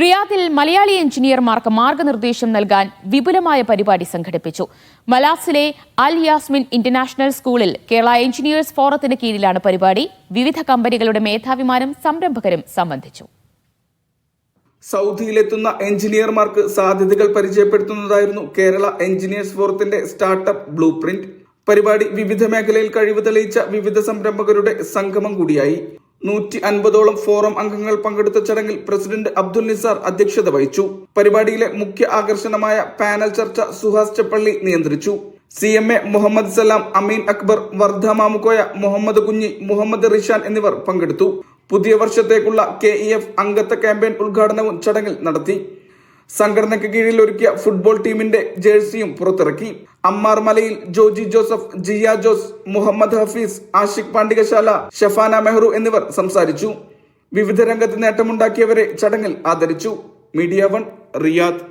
റിയാദിൽ മലയാളി എഞ്ചിനീയർമാർക്ക് മാർഗനിർദ്ദേശം നൽകാൻ വിപുലമായ പരിപാടി സംഘടിപ്പിച്ചു. മലാസിലെ അൽ യാസ്മിൻ ഇന്റർനാഷണൽ സ്കൂളിൽ കേരള എഞ്ചിനീയേഴ്സ് ഫോറത്തിന് കീഴിലാണ് പരിപാടി. വിവിധ കമ്പനികളുടെ മേധാവിമാരും സംരംഭകരും സംബന്ധിച്ചു. സൗദിയിലെത്തുന്ന എഞ്ചിനീയർമാർക്ക് സാധ്യതകൾ പരിചയപ്പെടുത്തുന്നതായിരുന്നു കേരള എഞ്ചിനീയേഴ്സ് ഫോറത്തിന്റെ സ്റ്റാർട്ടപ്പ് ബ്ലൂ പരിപാടി വിവിധ മേഖലയിൽ കഴിവ് തെളിയിച്ച വിവിധ സംരംഭകരുടെ സംഗമം കൂടിയായി. നൂറ്റി അൻപതോളം ഫോറം അംഗങ്ങൾ പങ്കെടുത്ത ചടങ്ങിൽ പ്രസിഡന്റ് അബ്ദുൽ നിസാർ അധ്യക്ഷത വഹിച്ചു. പരിപാടിയിലെ മുഖ്യ ആകർഷണമായ പാനൽ ചർച്ച സുഹാസ് ചപ്പള്ളി നിയന്ത്രിച്ചു. C M A Muhammad Salam Ameen Akbar Vardha Mamukkoya Muhammad Kunhi Muhammad Rishan എന്നിവർ പങ്കെടുത്തു. പുതിയ വർഷത്തേക്കുള്ള കെ ഇ എഫ് അംഗത്വ ക്യാമ്പയിൻ ഉദ്ഘാടനവും ചടങ്ങിൽ നടത്തി. സംഘടനയ്ക്ക് കീഴിൽ ഒരുക്കിയ ഫുട്ബോൾ ടീമിന്റെ ജേഴ്സിയും പുറത്തിറക്കി. അമ്മാർ മലയിൽ ജോജി ജോസഫ് ജിയ ജോസ് മുഹമ്മദ് ഹഫീസ് ആഷിഖ് പാണ്ഡികശാല ഷഫാന മെഹ്റു എന്നിവർ സംസാരിച്ചു. വിവിധ രംഗത്ത് നേട്ടമുണ്ടാക്കിയവരെ ചടങ്ങിൽ ആദരിച്ചു. Media one Riyadh.